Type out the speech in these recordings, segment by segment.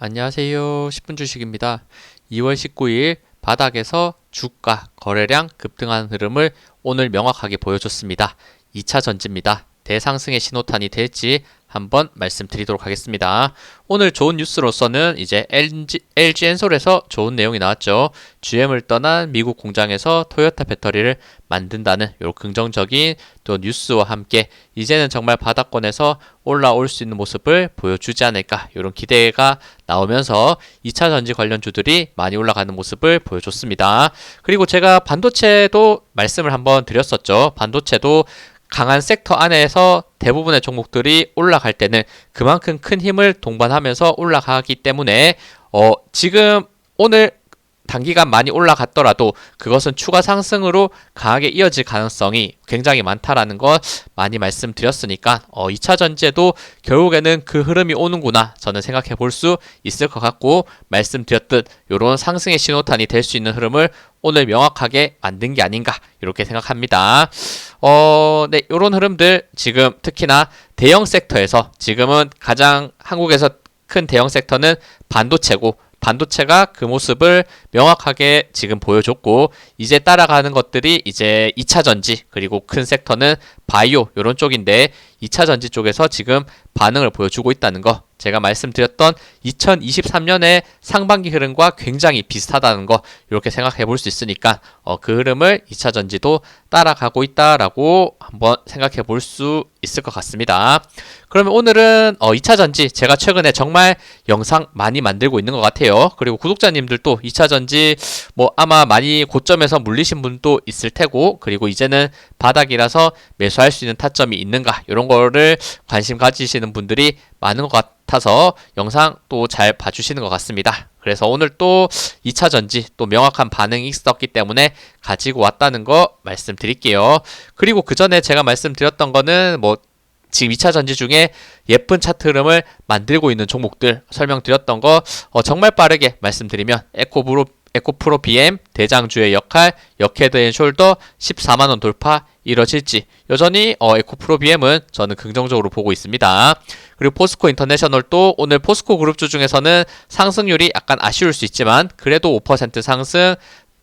안녕하세요. 10분 주식입니다. 2월 19일 바닥에서 주가 거래량 급등한 흐름을 오늘 명확하게 보여줬습니다. 2차 전지입니다. 대상승의 신호탄이 될지 한번 말씀드리도록 하겠습니다. 오늘 좋은 뉴스로서는 이제 LG, LG 엔솔에서 좋은 내용이 나왔죠. GM을 떠난 미국 공장에서 토요타 배터리를 만든다는 요 긍정적인 또 뉴스와 함께 이제는 정말 바닥권에서 올라올 수 있는 모습을 보여주지 않을까 이런 기대가 나오면서 2차 전지 관련주들이 많이 올라가는 모습을 보여줬습니다. 그리고 제가 반도체도 말씀을 한번 드렸었죠. 반도체도 강한 섹터 안에서 대부분의 종목들이 올라갈 때는 그만큼 큰 힘을 동반하면서 올라가기 때문에 어 지금 오늘 단기간 많이 올라갔더라도 그것은 추가 상승으로 강하게 이어질 가능성이 굉장히 많다라는 것 많이 말씀드렸으니까 어, 2차 전지에도 결국에는 그 흐름이 오는구나 저는 생각해 볼 수 있을 것 같고 말씀드렸듯 이런 상승의 신호탄이 될 수 있는 흐름을 오늘 명확하게 만든 게 아닌가 이렇게 생각합니다. 어, 네, 이런 흐름들 지금 특히나 대형 섹터에서 지금은 가장 한국에서 큰 대형 sek터는 반도체고 반도체가 그 모습을 명확하게 지금 보여줬고 이제 따라가는 것들이 이제 2차 전지 그리고 큰 섹터는 바이오 이런 쪽인데 2차 전지 쪽에서 지금 반응을 보여주고 있다는 거 제가 말씀드렸던 2023년의 상반기 흐름과 굉장히 비슷하다는 거 이렇게 생각해 볼 수 있으니까 어, 그 흐름을 2차 전지도 따라가고 있다라고 한번 생각해 볼 수 있을 것 같습니다. 그러면 오늘은 어, 2차 전지 제가 최근에 정말 영상 많이 만들고 있는 것 같아요. 그리고 구독자님들도 2차 전지 뭐 아마 많이 고점에서 물리신 분도 있을 테고 그리고 이제는 바닥이라서 매수할 수 있는 타점이 있는가 이런 거를 관심 가지시는 분들이 많은 것 같아서 영상 또 잘 봐주시는 것 같습니다. 그래서 오늘 또 2차 전지 또 명확한 반응이 있었기 때문에 가지고 왔다는 거 말씀드릴게요. 그리고 그 전에 제가 말씀드렸던 거는 뭐 지금 2차 전지 중에 예쁜 차트 흐름을 만들고 있는 종목들 설명드렸던 거 어, 정말 빠르게 말씀드리면 에코브로 에코프로 BM 대장주의 역할 역헤드 앤 숄더 14만원 돌파 이뤄질지 여전히 어, 에코프로 BM은 저는 긍정적으로 보고 있습니다. 그리고 포스코 인터내셔널도 오늘 포스코 그룹주 중에서는 상승률이 약간 아쉬울 수 있지만 그래도 5% 상승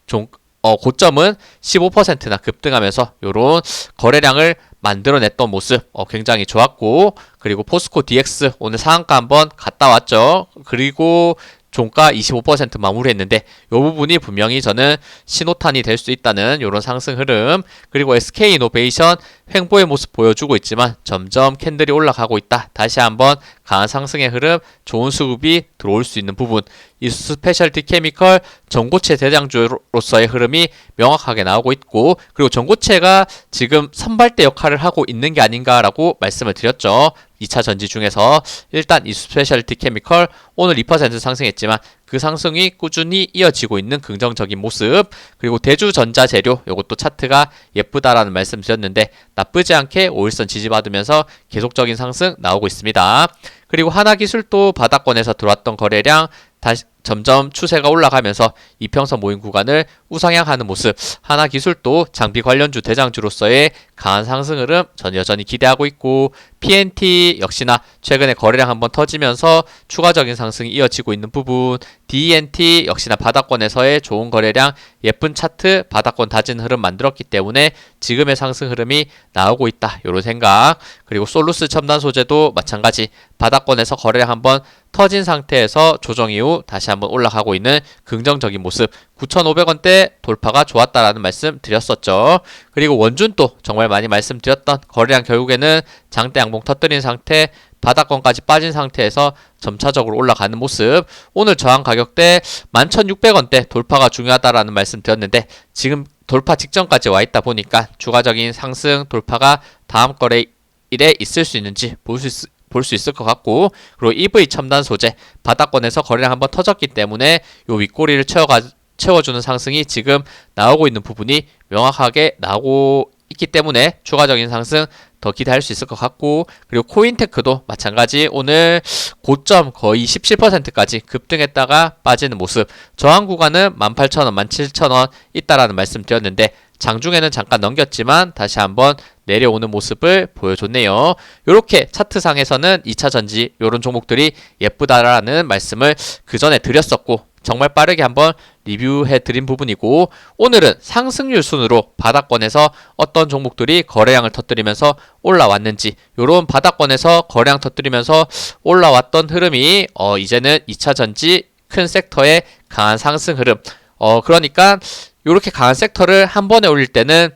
종, 어, 고점은 15%나 급등하면서 이런 거래량을 만들어냈던 모습 어, 굉장히 좋았고 그리고 포스코 DX 오늘 상한가 한번 갔다 왔죠. 그리고 종가 25% 마무리했는데 이 부분이 분명히 저는 신호탄이 될 수 있다는 이런 상승 흐름 그리고 SK 이노베이션 횡보의 모습 보여주고 있지만 점점 캔들이 올라가고 있다. 다시 한번 강한 상승의 흐름, 좋은 수급이 들어올 수 있는 부분, 이 스페셜티 케미컬 전고체 대장주로서의 흐름이 명확하게 나오고 있고 그리고 전고체가 지금 선발대 역할을 하고 있는 게 아닌가라고 말씀을 드렸죠. 2차 전지 중에서 일단 이 스페셜티 케미컬 오늘 2% 상승했지만 그 상승이 꾸준히 이어지고 있는 긍정적인 모습 그리고 대주전자 재료 이것도 차트가 예쁘다라는 말씀 드렸는데 나쁘지 않게 5일선 지지받으면서 계속적인 상승 나오고 있습니다. 그리고 하나기술도 바닥권에서 들어왔던 거래량 다시 점점 추세가 올라가면서 이평선 모임 구간을 우상향하는 모습 하나 기술도 장비 관련주 대장주로서의 강한 상승 흐름 전 여전히 기대하고 있고 PNT 역시나 최근에 거래량 한번 터지면서 추가적인 상승이 이어지고 있는 부분 DNT 역시나 바닥권에서의 좋은 거래량 예쁜 차트 바닥권 다진 흐름 만들었기 때문에 지금의 상승 흐름이 나오고 있다. 이런 생각. 그리고 솔루스 첨단 소재도 마찬가지. 바닥권에서 거래량 한번 터진 상태에서 조정 이후 다시 한번 올라가고 있는 긍정적인 모습 9,500원대 돌파가 좋았다라는 말씀 드렸었죠. 그리고 원준도 정말 많이 말씀드렸던 거래량 결국에는 장대 양봉 터뜨린 상태 바닥권까지 빠진 상태에서 점차적으로 올라가는 모습 오늘 저항 가격대 11,600원대 돌파가 중요하다라는 말씀 드렸는데 지금 돌파 직전까지 와 있다 보니까 추가적인 상승 돌파가 다음 거래 일에 있을 수 있는지 볼 수 볼 수 있을 것 같고 그리고 EV 첨단 소재 바닥권에서 거래량 한번 터졌기 때문에 요 윗꼬리를 채워가 채워주는 상승이 지금 나오고 있는 부분이 명확하게 나오고 있기 때문에 추가적인 상승 더 기대할 수 있을 것 같고 그리고 코인테크도 마찬가지. 오늘 고점 거의 17%까지 급등했다가 빠지는 모습. 저항 구간은 18,000원, 17,000원 있다라는 말씀 드렸는데 장중에는 잠깐 넘겼지만 다시 한번 내려오는 모습을 보여줬네요. 이렇게 차트상에서는 2차 전지 이런 종목들이 예쁘다라는 말씀을 그 전에 드렸었고 정말 빠르게 한번 리뷰해 드린 부분이고 오늘은 상승률 순으로 바닥권에서 어떤 종목들이 거래량을 터뜨리면서 올라왔는지 이런 바닥권에서 거래량 터뜨리면서 올라왔던 흐름이 어 이제는 2차 전지 큰 섹터의 강한 상승 흐름 어 그러니까 이렇게 강한 섹터를 한 번에 올릴 때는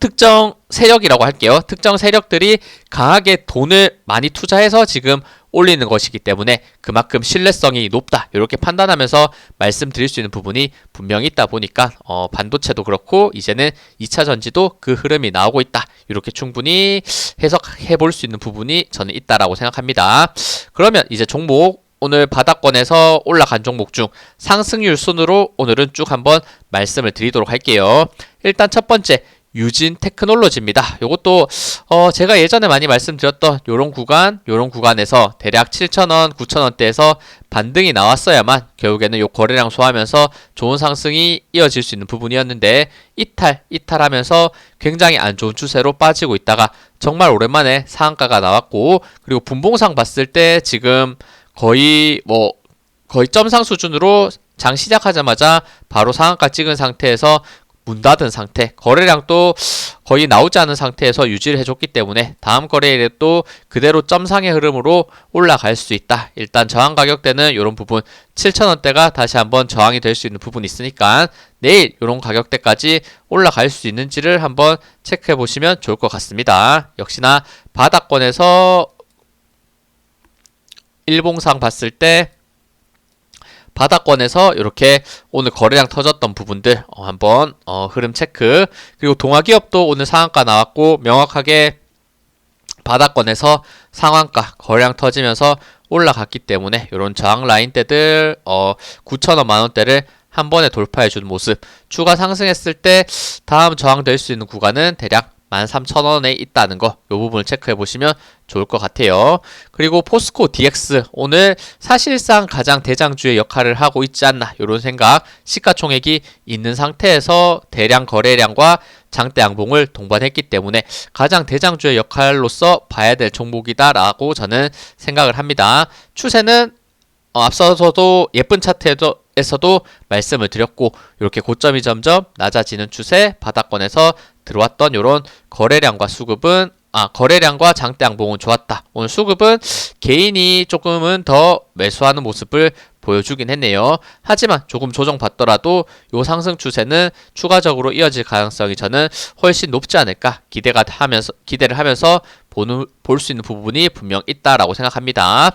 특정 세력이라고 할게요. 특정 세력들이 강하게 돈을 많이 투자해서 지금 올리는 것이기 때문에 그만큼 신뢰성이 높다. 이렇게 판단하면서 말씀드릴 수 있는 부분이 분명히 있다 보니까 어, 반도체도 그렇고 이제는 2차 전지도 그 흐름이 나오고 있다. 이렇게 충분히 해석해 볼 수 있는 부분이 저는 있다라고 생각합니다. 그러면 이제 종목 오늘 바닥권에서 올라간 종목 중 상승률 순으로 오늘은 쭉 한번 말씀을 드리도록 할게요. 일단 첫 번째 유진 테크놀로지입니다. 이것도 어 제가 예전에 많이 말씀드렸던 요런 구간, 요런 구간에서 대략 7,000원, 9,000원대에서 반등이 나왔어야만 결국에는 요 거래량 소화하면서 좋은 상승이 이어질 수 있는 부분이었는데 이탈, 이탈하면서 굉장히 안 좋은 추세로 빠지고 있다가 정말 오랜만에 상한가가 나왔고 그리고 분봉상 봤을 때 지금 거의 뭐 거의 점상 수준으로 장 시작하자마자 바로 상한가 찍은 상태에서 문 닫은 상태, 거래량도 거의 나오지 않은 상태에서 유지를 해줬기 때문에 다음 거래일에 또 그대로 점상의 흐름으로 올라갈 수 있다. 일단 저항 가격대는 이런 부분 7,000원대가 다시 한번 저항이 될 수 있는 부분이 있으니까 내일 이런 가격대까지 올라갈 수 있는지를 한번 체크해 보시면 좋을 것 같습니다. 역시나 바닥권에서 일봉상 봤을 때 바닥권에서 이렇게 오늘 거래량 터졌던 부분들 어, 한번 어, 흐름 체크. 그리고 동아기업도 오늘 상한가 나왔고 명확하게 바닥권에서 상한가 거래량 터지면서 올라갔기 때문에 이런 저항 라인대들 어 9천원 만원대를 한 번에 돌파해주는 모습. 추가 상승했을 때 다음 저항될 수 있는 구간은 대략 13,000원에 있다는 거, 이 부분을 체크해 보시면 좋을 것 같아요. 그리고 포스코 DX, 오늘 사실상 가장 대장주의 역할을 하고 있지 않나, 이런 생각, 시가총액이 있는 상태에서 대량 거래량과 장대 양봉을 동반했기 때문에 가장 대장주의 역할로서 봐야 될 종목이다라고 저는 생각을 합니다. 추세는 어, 앞서서도 예쁜 차트에도 에서도 말씀을 드렸고 이렇게 고점이 점점 낮아지는 추세 바닥권에서 들어왔던 이런 거래량과 수급은 아 거래량과 장대 양봉은 좋았다. 오늘 수급은 개인이 조금은 더 매수하는 모습을 보여주긴 했네요. 하지만 조금 조정받더라도 요 상승 추세는 추가적으로 이어질 가능성이 저는 훨씬 높지 않을까 기대가 하면서 기대를 하면서 볼 수 있는 부분이 분명 있다라고 생각합니다.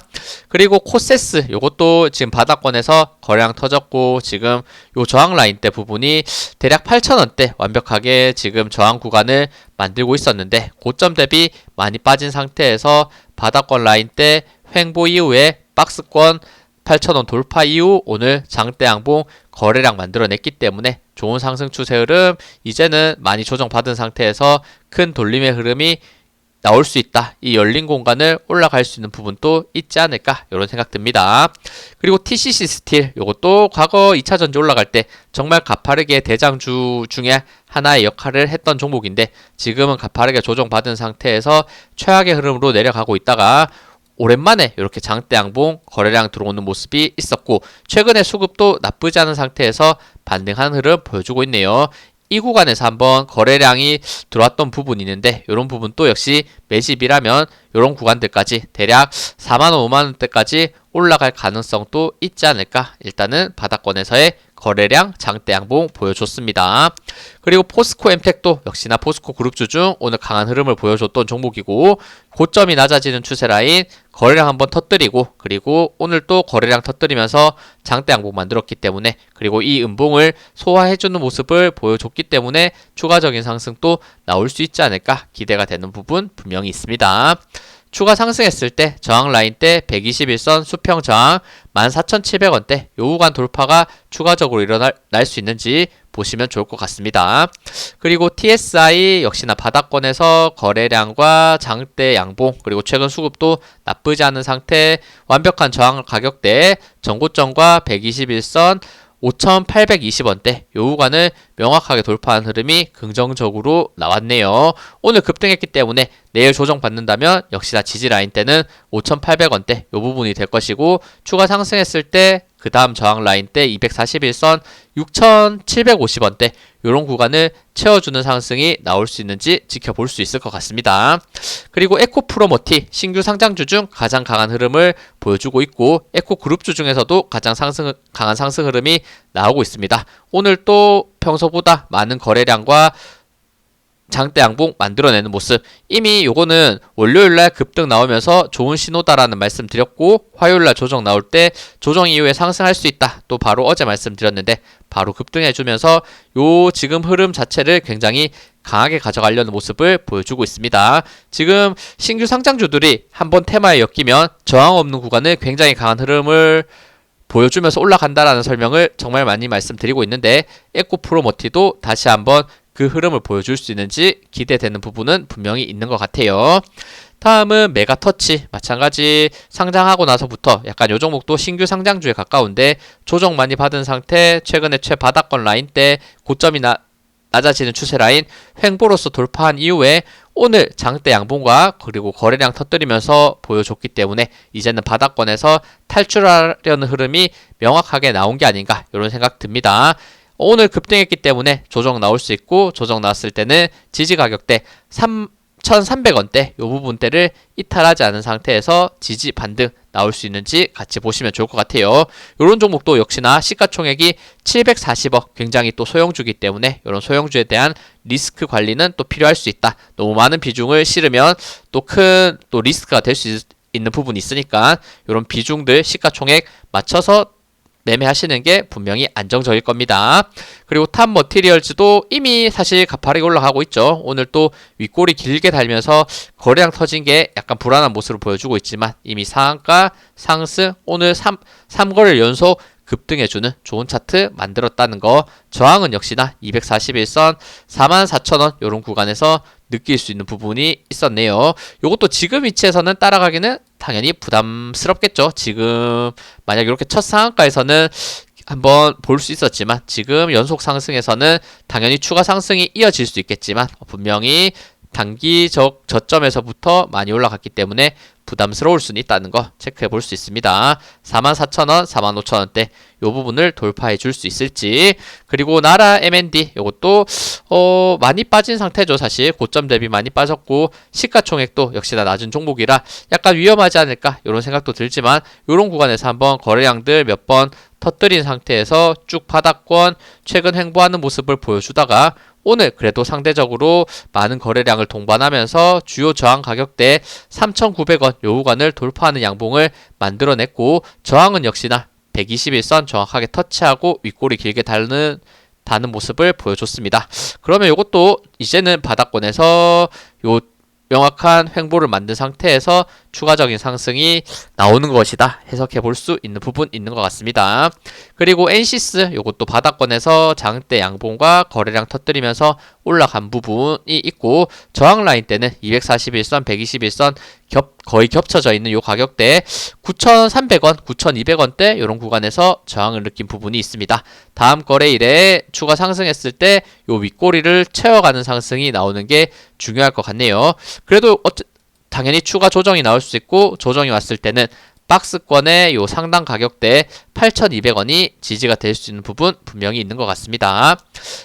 그리고 코세스 요것도 지금 바닥권에서 거래량 터졌고 지금 요 저항 라인 대 부분이 대략 8,000원대 완벽하게 지금 저항 구간을 만들고 있었는데 고점 대비 많이 빠진 상태에서 바닥권 라인 대 횡보 이후에 박스권 8,000원 돌파 이후 오늘 장대 양봉 거래량 만들어냈기 때문에 좋은 상승 추세 흐름 이제는 많이 조정받은 상태에서 큰 돌림의 흐름이 나올 수 있다. 이 열린 공간을 올라갈 수 있는 부분도 있지 않을까 이런 생각 듭니다. 그리고 TCC 스틸 이것도 과거 2차 전지 올라갈 때 정말 가파르게 대장주 중에 하나의 역할을 했던 종목인데 지금은 가파르게 조정받은 상태에서 최악의 흐름으로 내려가고 있다가 오랜만에 이렇게 장대 양봉 거래량 들어오는 모습이 있었고 최근에 수급도 나쁘지 않은 상태에서 반등하는 흐름 보여주고 있네요. 이 구간에서 한번 거래량이 들어왔던 부분이 있는데 이런 부분 또 역시 매집이라면 이런 구간들까지 대략 4만원 5만원대까지 올라갈 가능성도 있지 않을까? 일단은 바닥권에서의 거래량 장대 양봉 보여줬습니다. 그리고 포스코 엠텍도 역시나 포스코 그룹주 중 오늘 강한 흐름을 보여줬던 종목이고 고점이 낮아지는 추세 라인 거래량 한번 터뜨리고 그리고 오늘 또 거래량 터뜨리면서 장대 양봉 만들었기 때문에 그리고 이 음봉을 소화해주는 모습을 보여줬기 때문에 추가적인 상승 또 나올 수 있지 않을까 기대가 되는 부분 분명히 있습니다. 추가 상승했을 때 저항 라인 때 121선 수평 저항 14,700원대 요 구간 돌파가 추가적으로 일어날 수 있는지 보시면 좋을 것 같습니다. 그리고 TSI 역시나 바닥권에서 거래량과 장대 양봉 그리고 최근 수급도 나쁘지 않은 상태 완벽한 저항 가격대 전고점과 121선 5,820원대 요 구간을 명확하게 돌파한 흐름이 긍정적으로 나왔네요. 오늘 급등했기 때문에 내일 조정 받는다면 역시나 지지 라인 때는 5,800원대 요 부분이 될 것이고 추가 상승했을 때 그 다음 저항 라인 때 241선 6,750원대 요런 구간을 채워주는 상승이 나올 수 있는지 지켜볼 수 있을 것 같습니다. 그리고 에코 프로모티 신규 상장주 중 가장 강한 흐름을 보여주고 있고 에코 그룹주 중에서도 가장 상승 강한 상승 흐름이 나오고 있습니다. 오늘 또 평소보다 많은 거래량과 장대 양봉 만들어내는 모습 이미 요거는 월요일날 급등 나오면서 좋은 신호다라는 말씀 드렸고 화요일날 조정 나올 때 조정 이후에 상승할 수 있다 또 바로 어제 말씀드렸는데 바로 급등해주면서 요 지금 흐름 자체를 굉장히 강하게 가져가려는 모습을 보여주고 있습니다. 지금 신규 상장주들이 한번 테마에 엮이면 저항 없는 구간을 굉장히 강한 흐름을 보여주면서 올라간다라는 설명을 정말 많이 말씀드리고 있는데 에코 프로모티도 다시 한번 그 흐름을 보여줄 수 있는지 기대되는 부분은 분명히 있는 것 같아요. 다음은 메가터치 마찬가지 상장하고 나서부터 약간 요 종목도 신규 상장주에 가까운데 조정 많이 받은 상태 최근에 최바닥권 라인 때 고점이 나, 낮아지는 추세 라인 횡보로서 돌파한 이후에 오늘 장대 양봉과 그리고 거래량 터뜨리면서 보여줬기 때문에 이제는 바닥권에서 탈출하려는 흐름이 명확하게 나온 게 아닌가 이런 생각 듭니다. 오늘 급등했기 때문에 조정 나올 수 있고 조정 나왔을 때는 지지 가격대 3,300원대 요 부분대를 이탈하지 않은 상태에서 지지 반등 나올 수 있는지 같이 보시면 좋을 것 같아요. 이런 종목도 역시나 시가총액이 740억 굉장히 또 소형주기 때문에 이런 소형주에 대한 리스크 관리는 또 필요할 수 있다. 너무 많은 비중을 실으면 또 큰또 또 리스크가 될 수 있는 부분이 있으니까 이런 비중들 시가총액 맞춰서 매매하시는 게 분명히 안정적일 겁니다. 그리고 탑 머티리얼즈도 이미 사실 가파르게 올라가고 있죠. 오늘 또 윗골이 길게 달면서 거래량 터진 게 약간 불안한 모습을 보여주고 있지만 이미 상한가 상승 오늘 3, 3거래를 연속 급등해주는 좋은 차트 만들었다는 거 저항은 역시나 241선 44,000원 이런 구간에서 느낄 수 있는 부분이 있었네요. 이것도 지금 위치에서는 따라가기는 당연히 부담스럽겠죠. 지금 만약 이렇게 첫 상한가에서는 한번 볼 수 있었지만 지금 연속 상승에서는 당연히 추가 상승이 이어질 수 있겠지만 분명히 단기적 저점에서부터 많이 올라갔기 때문에 부담스러울 수는 있다는 거 체크해 볼 수 있습니다. 44,000원, 45,000원대 요 부분을 돌파해 줄 수 있을지 그리고 나라 M&D 요것도 어 많이 빠진 상태죠 사실 고점 대비 많이 빠졌고 시가총액도 역시나 낮은 종목이라 약간 위험하지 않을까 이런 생각도 들지만 이런 구간에서 한번 거래량들 몇 번 터뜨린 상태에서 쭉 바닥권 최근 횡보하는 모습을 보여주다가 오늘 그래도 상대적으로 많은 거래량을 동반하면서 주요 저항 가격대 3,900원 요 구간을 돌파하는 양봉을 만들어냈고 저항은 역시나 121선 정확하게 터치하고 윗골이 길게 닳는 다는 모습을 보여줬습니다. 그러면 이것도 이제는 바닥권에서 요 명확한 횡보를 만든 상태에서 추가적인 상승이 나오는 것이다 해석해 볼 수 있는 부분 있는 것 같습니다. 그리고 엔시스 이것도 바닥권에서 장대 양봉과 거래량 터뜨리면서 올라간 부분이 있고 저항 라인 때는 241선, 121선 겹 거의 겹쳐져 있는 요 가격대 9,300원, 9,200원대 이런 구간에서 저항을 느낀 부분이 있습니다. 다음 거래일에 추가 상승했을 때 요 윗꼬리를 채워가는 상승이 나오는 게 중요할 것 같네요. 그래도 어쩌, 당연히 추가 조정이 나올 수 있고 조정이 왔을 때는 박스권의 요 상당 가격대 8,200원이 지지가 될 수 있는 부분 분명히 있는 것 같습니다.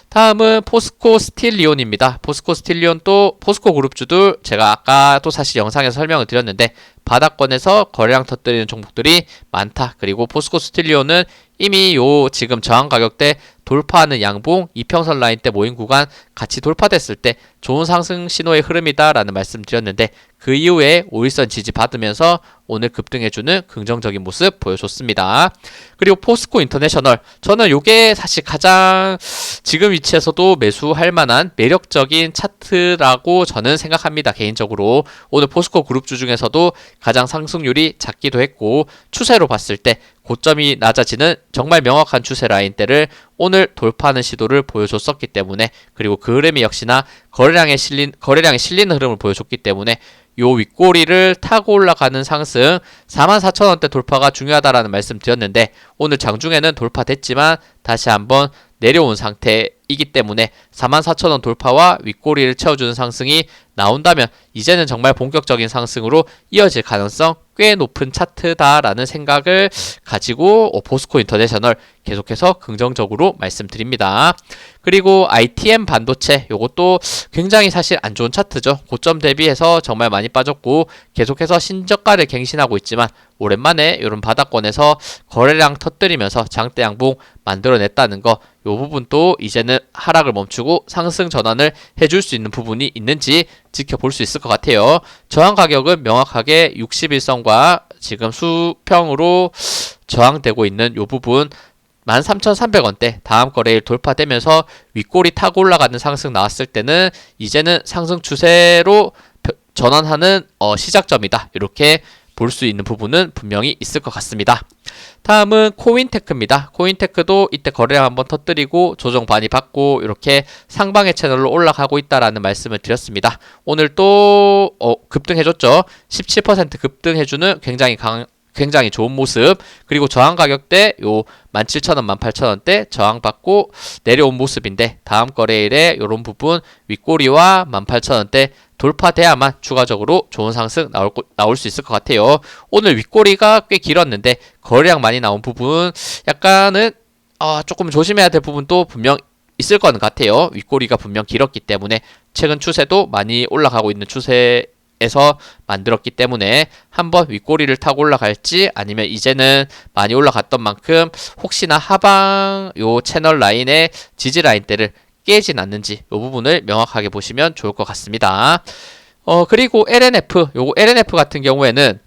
다음은 포스코 스틸리온입니다. 포스코 스틸리온 또 포스코 그룹주들 제가 아까 또 사실 영상에서 설명을 드렸는데 바닥권에서 거래량 터뜨리는 종목들이 많다. 그리고 포스코 스틸리온은 이미 요 지금 저항 가격대 돌파하는 양봉 이평선 라인 때 모인 구간 같이 돌파됐을 때 좋은 상승 신호의 흐름이다라는 말씀 드렸는데 그 이후에 5일선 지지 받으면서 오늘 급등해주는 긍정적인 모습 보여줬습니다. 그리고 포스코 인터내셔널 저는 이게 사실 가장 지금 위치에서도 매수할 만한 매력적인 차트라고 저는 생각합니다. 개인적으로 오늘 포스코 그룹주 중에서도 가장 상승률이 작기도 했고 추세로 봤을 때 고점이 낮아지는 정말 명확한 추세 라인대를 오늘 돌파하는 시도를 보여줬었기 때문에 그리고 그 흐름이 역시나 거래량에 실린 거래량에 실리는 흐름을 보여줬기 때문에 요 윗꼬리를 타고 올라가는 상승 44,000원대 돌파가 중요하다라는 말씀 드렸는데 오늘 장중에는 돌파됐지만 다시 한번 내려온 상태 이기 때문에 44,000원 돌파와 윗꼬리를 채워주는 상승이 나온다면 이제는 정말 본격적인 상승으로 이어질 가능성 꽤 높은 차트다라는 생각을 가지고 어, 보스코 인터내셔널 계속해서 긍정적으로 말씀드립니다. 그리고 ITM 반도체 요것도 굉장히 사실 안 좋은 차트죠. 고점 대비해서 정말 많이 빠졌고 계속해서 신저가를 갱신하고 있지만 오랜만에 이런 바닥권에서 거래량 터뜨리면서 장대 양봉 만들어냈다는 거, 요 부분도 이제는 하락을 멈추고 상승 전환을 해줄 수 있는 부분이 있는지 지켜볼 수 있을 것 같아요. 저항 가격은 명확하게 61선과 지금 수평으로 저항되고 있는 요 부분 13,300원대 다음 거래일 돌파되면서 윗골이 타고 올라가는 상승 나왔을 때는 이제는 상승 추세로 전환하는 어, 시작점이다. 이렇게 볼 수 있는 부분은 분명히 있을 것 같습니다. 다음은 코인테크입니다. 코인테크도 이때 거래량 한번 터뜨리고 조정 많이 받고 이렇게 상방의 채널로 올라가고 있다라는 말씀을 드렸습니다. 오늘 또 어, 급등해줬죠. 17% 급등해주는 굉장히 강, 굉장히 좋은 모습 그리고 저항 가격대 요 17,000원, 18,000원대 저항받고 내려온 모습인데 다음 거래일에 요런 부분 윗꼬리와 18,000원대 돌파돼야만 추가적으로 좋은 상승 나올, 나올 수 있을 것 같아요. 오늘 윗꼬리가 꽤 길었는데 거래량 많이 나온 부분 약간은 어, 조금 조심해야 될 부분도 분명 있을 것 같아요. 윗꼬리가 분명 길었기 때문에 최근 추세도 많이 올라가고 있는 추세 에서 만들었기 때문에 한번 윗꼬리를 타고 올라갈지 아니면 이제는 많이 올라갔던 만큼 혹시나 하방 요 채널 라인의 지지 라인대를 깨진 않는지 이 부분을 명확하게 보시면 좋을 것 같습니다. 어 그리고 LNF 요거 LNF 같은 경우에는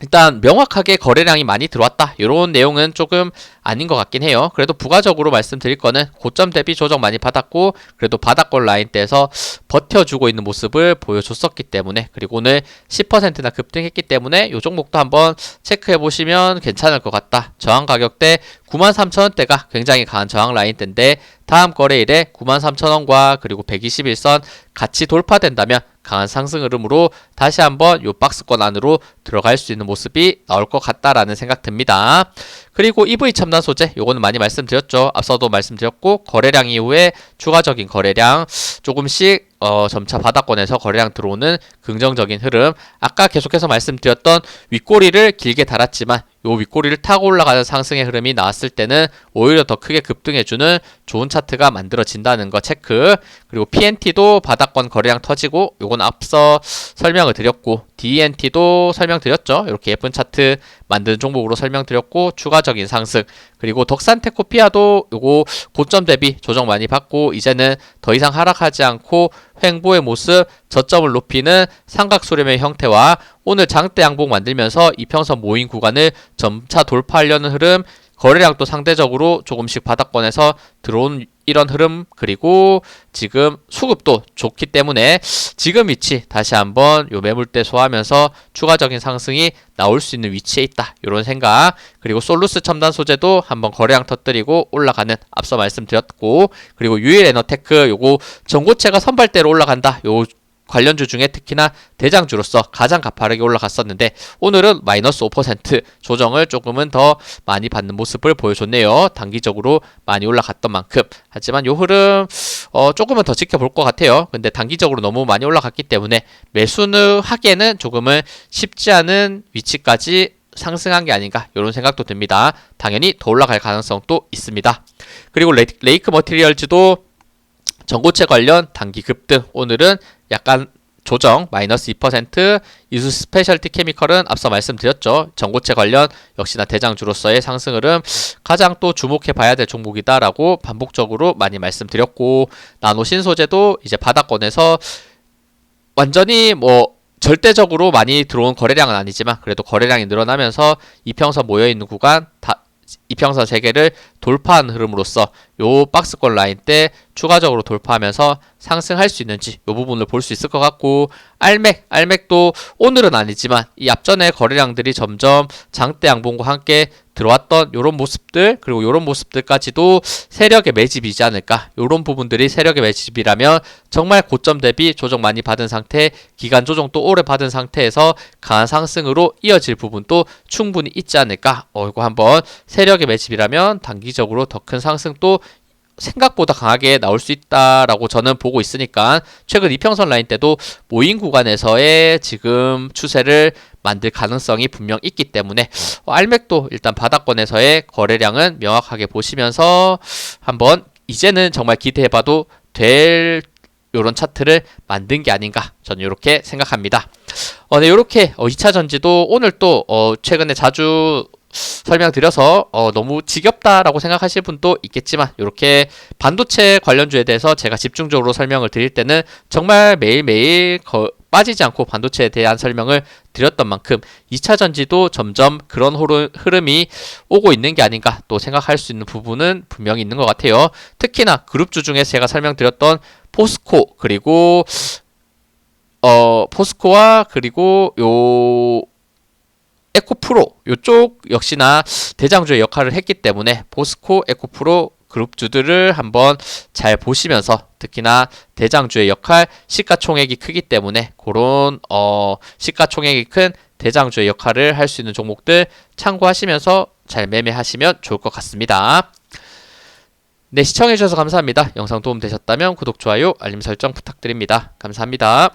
일단 명확하게 거래량이 많이 들어왔다. 이런 내용은 조금 아닌 것 같긴 해요. 그래도 부가적으로 말씀드릴 거는 고점 대비 조정 많이 받았고 그래도 바닥권 라인대에서 버텨주고 있는 모습을 보여줬었기 때문에 그리고 오늘 10%나 급등했기 때문에 이 종목도 한번 체크해 보시면 괜찮을 것 같다. 저항 가격대 93,000원대가 굉장히 강한 저항 라인대인데 다음 거래일에 93,000원과 그리고 121선 같이 돌파된다면 강한 상승 흐름으로 다시 한번 요 박스권 안으로 들어갈 수 있는 모습이 나올 것 같다라는 생각 듭니다. 그리고 EV 첨단 소재 요거는 많이 말씀드렸죠. 앞서도 말씀드렸고 거래량 이후에 추가적인 거래량 조금씩 어, 점차 바닥권에서 거래량 들어오는 긍정적인 흐름 아까 계속해서 말씀드렸던 윗꼬리를 길게 달았지만 요 윗꼬리를 타고 올라가는 상승의 흐름이 나왔을 때는 오히려 더 크게 급등해주는 좋은 차트가 만들어진다는 거 체크. 그리고 PNT도 바닥권 거래량 터지고 요건 앞서 설명을 드렸고 DNT도 설명드렸죠. 이렇게 예쁜 차트 만드는 종목으로 설명드렸고 추가적인 상승. 그리고 덕산테 코피아도 요거 고점 대비 조정 많이 받고 이제는 더 이상 하락하지 않고 횡보의 모습 저점을 높이는 삼각수렴의 형태와 오늘 장대 양봉 만들면서 이평선 모인 구간을 점차 돌파하려는 흐름 거래량도 상대적으로 조금씩 바닥권에서 들어온 이런 흐름 그리고 지금 수급도 좋기 때문에 지금 위치 다시 한번 요 매물대 소화하면서 추가적인 상승이 나올 수 있는 위치에 있다. 이런 생각. 그리고 솔루스 첨단 소재도 한번 거래량 터뜨리고 올라가는 앞서 말씀드렸고 그리고 유일 에너테크 요거 전고체가 선발대로 올라간다. 요 관련주 중에 특히나 대장주로서 가장 가파르게 올라갔었는데 오늘은 마이너스 5% 조정을 조금은 더 많이 받는 모습을 보여줬네요. 단기적으로 많이 올라갔던 만큼 하지만 요 흐름 어, 조금은 더 지켜볼 것 같아요. 근데 단기적으로 너무 많이 올라갔기 때문에 매수는 하기에는 조금은 쉽지 않은 위치까지 상승한 게 아닌가 이런 생각도 듭니다. 당연히 더 올라갈 가능성도 있습니다. 그리고 레이크 머티리얼즈도 전고체 관련 단기 급등 오늘은 약간 조정 마이너스 2% 이수 스페셜티 케미컬은 앞서 말씀드렸죠. 전고체 관련 역시나 대장주로서의 상승 흐름 가장 또 주목해 봐야 될 종목이다라고 반복적으로 많이 말씀드렸고 나노 신소재도 이제 바닥권에서 완전히 뭐 절대적으로 많이 들어온 거래량은 아니지만 그래도 거래량이 늘어나면서 이평선 모여 있는 구간 다 이평선 세개를 돌파한 흐름으로써 요 박스권 라인 때 추가적으로 돌파하면서 상승할 수 있는지 요 부분을 볼 수 있을 것 같고 알맥 알맥도 오늘은 아니지만 이 앞전에 거래량들이 점점 장대 양봉과 함께 들어왔던 요런 모습들 그리고 요런 모습들까지도 세력의 매집이지 않을까. 요런 부분들이 세력의 매집이라면 정말 고점 대비 조정 많이 받은 상태 기간 조정 또 오래 받은 상태에서 강한 상승으로 이어질 부분도 충분히 있지 않을까. 어 이거 한번 세력의 매집이라면 단기적으로 더 큰 상승 또 생각보다 강하게 나올 수 있다라고 저는 보고 있으니까 최근 이평선 라인 때도 모인 구간에서의 지금 추세를 만들 가능성이 분명 있기 때문에 어, 알맥도 일단 바닥권에서의 거래량은 명확하게 보시면서 한번 이제는 정말 기대해봐도 될 요런 차트를 만든 게 아닌가 저는 이렇게 생각합니다. 어, 네, 이렇게 어, 2차 전지도 오늘 또 어, 최근에 자주 설명드려서 어, 너무 지겹다라고 생각하실 분도 있겠지만 이렇게 반도체 관련주에 대해서 제가 집중적으로 설명을 드릴 때는 정말 매일매일 거, 빠지지 않고 반도체에 대한 설명을 드렸던 만큼 2차 전지도 점점 그런 흐름, 흐름이 오고 있는 게 아닌가 또 생각할 수 있는 부분은 분명히 있는 것 같아요. 특히나 그룹주 중에서 제가 설명드렸던 포스코 그리고 어 포스코와 그리고 요 에코프로 요쪽 역시나 대장주의 역할을 했기 때문에 포스코 에코프로 그룹주들을 한번 잘 보시면서 특히나 대장주의 역할 시가총액이 크기 때문에 그런 어 시가총액이 큰 대장주의 역할을 할 수 있는 종목들 참고하시면서 잘 매매하시면 좋을 것 같습니다. 네, 시청해주셔서 감사합니다. 영상 도움 되셨다면 구독, 좋아요, 알림 설정 부탁드립니다. 감사합니다.